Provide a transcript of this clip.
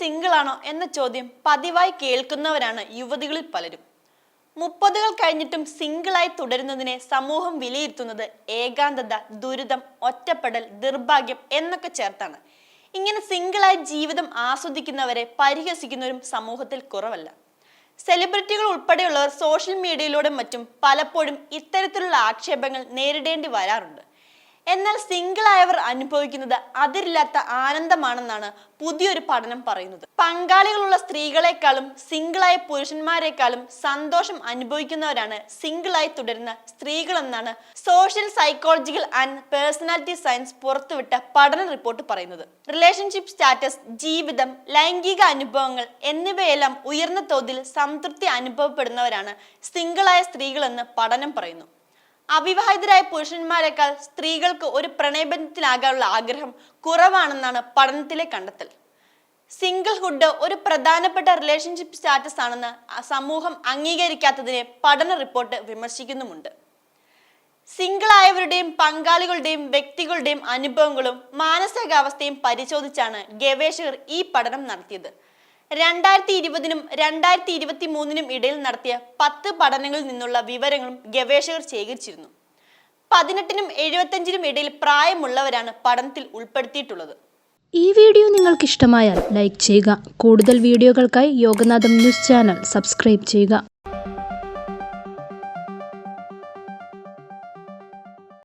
Single ആണോ എന്ന ചോദ്യം പതിവായി കേൾക്കുന്നവരാണ് യുവതികളിൽ പലരും. മുപ്പതുകൾ കഴിഞ്ഞിട്ടും സിംഗിളായി തുടരുന്നതിനെ സമൂഹം വിലയിരുത്തുന്നത് ഏകാന്തത ദുരിതം ഒറ്റപ്പെടൽ ദുർഭാഗ്യം എന്നൊക്കെ ചേർത്താണ്. ഇങ്ങനെ സിംഗിളായി ജീവിതം ആസ്വദിക്കുന്നവരെ പരിഹസിക്കുന്നവരും സമൂഹത്തിൽ കുറവല്ല. സെലിബ്രിറ്റികൾ ഉൾപ്പെടെയുള്ളവർ സോഷ്യൽ മീഡിയയിലൂടെ മറ്റും പലപ്പോഴും ഇത്തരത്തിലുള്ള ആക്ഷേപങ്ങൾ നേരിടേണ്ടി വരാറുണ്ട്. എന്നാൽ സിംഗിൾ ആയവർ അനുഭവിക്കുന്നത് അതിരില്ലാത്ത ആനന്ദമാണെന്നാണ് പുതിയൊരു പഠനം പറയുന്നത്. പങ്കാളികളുള്ള സ്ത്രീകളെക്കാളും സിംഗിളായ പുരുഷന്മാരെക്കാളും സന്തോഷം അനുഭവിക്കുന്നവരാണ് സിംഗിളായി തുടരുന്ന സ്ത്രീകളെന്നാണ് social psychological and personality science പുറത്തുവിട്ട പഠന റിപ്പോർട്ട് പറയുന്നത്. റിലേഷൻഷിപ്പ് സ്റ്റാറ്റസ് ജീവിതം ലൈംഗിക അനുഭവങ്ങൾ എന്നിവയെല്ലാം ഉയർന്ന തോതിൽ സംതൃപ്തി അനുഭവപ്പെടുന്നവരാണ് സിംഗിളായ സ്ത്രീകളെന്ന് പഠനം പറയുന്നു. അവിവാഹിതരായ പുരുഷന്മാരെക്കാൾ സ്ത്രീകൾക്ക് ഒരു പ്രണയബന്ധത്തിലാകാനുള്ള ആഗ്രഹം കുറവാണെന്നാണ് പഠനത്തിലെ കണ്ടെത്തൽ. സിംഗിൾഹുഡ് ഒരു പ്രധാനപ്പെട്ട റിലേഷൻഷിപ്പ് സ്റ്റാറ്റസ് ആണെന്ന് സമൂഹം അംഗീകരിക്കാത്തതിനെ പഠന റിപ്പോർട്ട് വിമർശിക്കുന്നുമുണ്ട്. സിംഗിൾ ആയവരുടെയും പങ്കാളികളുടെയും വ്യക്തികളുടെയും അനുഭവങ്ങളും മാനസികാവസ്ഥയും പരിശോധിച്ചാണ് ഗവേഷകർ ഈ പഠനം നടത്തിയത്. രണ്ടായിരത്തി ഇരുപതിനും രണ്ടായിരത്തി ഇരുപത്തി മൂന്നിനും ഇടയിൽ നടത്തിയ പത്ത് പഠനങ്ങളിൽ നിന്നുള്ള വിവരങ്ങളും ഗവേഷകർ ശേഖരിച്ചിരുന്നു. പതിനെട്ടിനും എഴുപത്തഞ്ചിനും ഇടയിൽ പ്രായമുള്ളവരാണ് പഠനത്തിൽ ഉൾപ്പെടുത്തിയിട്ടുള്ളത്. ഈ വീഡിയോ നിങ്ങൾക്ക് ഇഷ്ടമായാൽ ലൈക്ക് ചെയ്യുക. കൂടുതൽ വീഡിയോകൾക്കായി യോഗനാഥം ന്യൂസ് ചാനൽ സബ്സ്ക്രൈബ് ചെയ്യുക.